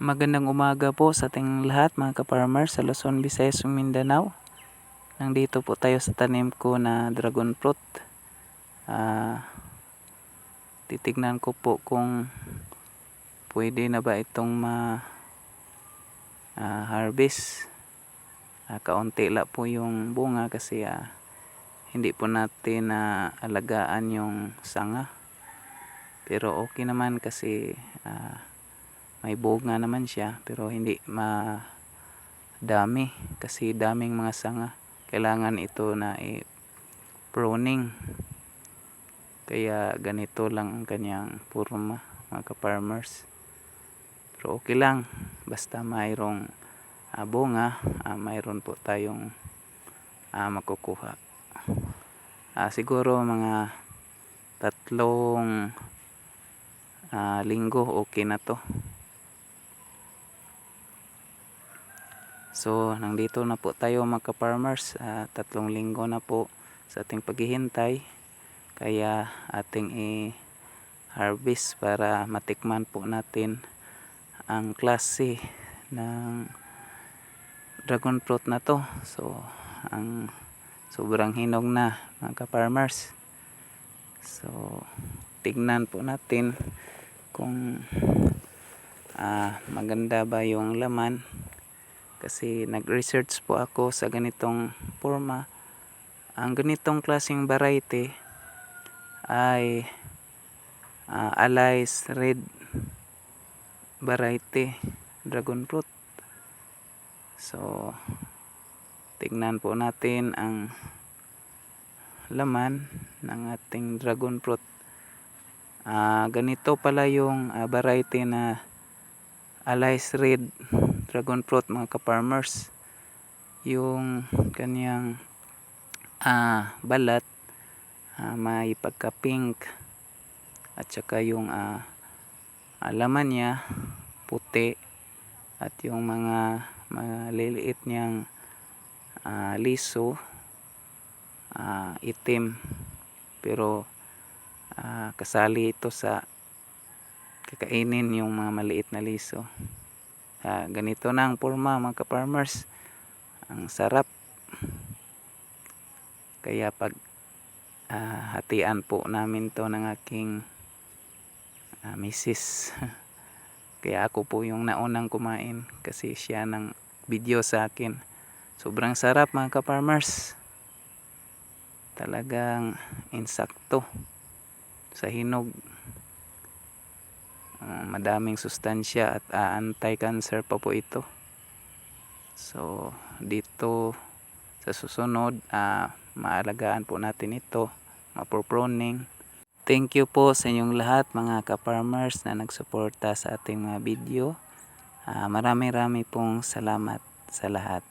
Magandang umaga po sa ating lahat mga ka-farmers sa Luzon, Visayas, Mindanao. Nandito po tayo sa tanim ko na dragon fruit. Ah, titignan ko po kung pwede na ba itong ma ah, harvest. Ah, kaunti la po yung bunga kasi ah, hindi po natin na alagaan yung sanga. Pero okay naman kasi ah, may bunga naman siya pero hindi ma dami kasi daming mga sanga. Kailangan ito na i pruning kaya ganito lang ang kanyang forma mga ka-farmers. Pero okay lang basta mayroong ah, bunga ah, mayroon po tayong ah, makukuha. Ah, siguro mga tatlong ah, linggo okay na to So, nandito na po tayo mga farmers Ah, tatlong linggo na po sa ating paghihintay. Kaya ating i-harvest para matikman po natin ang klase ng dragon fruit na to. So, ang sobrang hinog na mga farmers So, tignan po natin kung ah, maganda ba yung laman kasi nag-research po ako sa ganitong forma. Ang ganitong klaseng variety ay uh, Alice Red variety dragon fruit. So, tignan po natin ang laman ng ating dragon fruit. Uh, ganito pala yung uh, variety na Alice Red dragon fruit mga ka-farmers. Yung kanyang ah, balat ah, may pagka pink at saka yung ah, alaman niya puti. At yung mga maliliit niyang ah, liso ah, itim. Pero ah, kasali ito sa kakainin yung mga maliit na liso Ah, ganito na ang forma mga ka-farmers. Ang sarap. Kaya pag ah, hatian po namin to ng aking ah, misis. Kaya ako po yung naunang kumain kasi siya ng video sa akin. Sobrang sarap mga ka-farmers. Talagang insakto sa hinog madaming sustansya at uh, anti-cancer pa po ito. So dito sa susunod uh, maalagaan po natin ito maproproning thank you po sa inyong lahat mga ka-farmers na nagsuporta sa ating mga video. Uh, marami rami pong salamat sa lahat